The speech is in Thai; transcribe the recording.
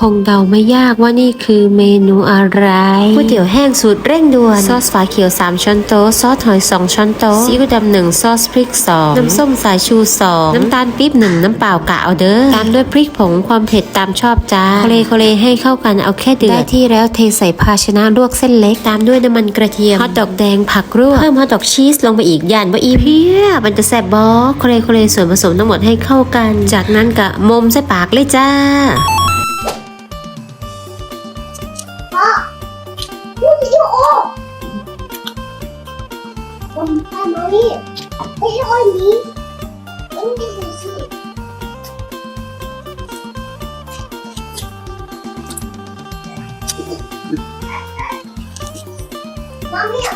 คงเดาไม่ยากว่านี่คือเมนูอะไรก๋วยเตี๋ยวแห้งสูตรเร่งด่วน ซอสฝาเขียว 3 ช้อนโต๊ะ ซอสหอย 2 ช้อนโต๊ะ ซีอิ๊วดำหนึ่งซอสพริก 2 น้ำส้มสายชู 2 น้ำตาลปี๊บหนึ่งน้ำเปล่ากะเอาเด้อ ตามด้วยพริกผงความเผ็ดตามชอบจ้าโคเลโคเลให้เข้ากันเอาแค่เดือด ได้ที่แล้วเทใส่ภาชนะลวกเส้นเล็ก ตามด้วยน้ำมันกระเทียม ฮอทดอกแดงผักรวกเพิ่มฮอทดอกชีสลงไปอีกย่านว่าอีเพียมันจะแซ่บบอโคเลโคเลส่วนผสมทั้งหมดให้เข้ากัน จากนั้นกะมมใส่ปากเลยจ้า 곰탕머리 회원이 땡기듯이 맘이야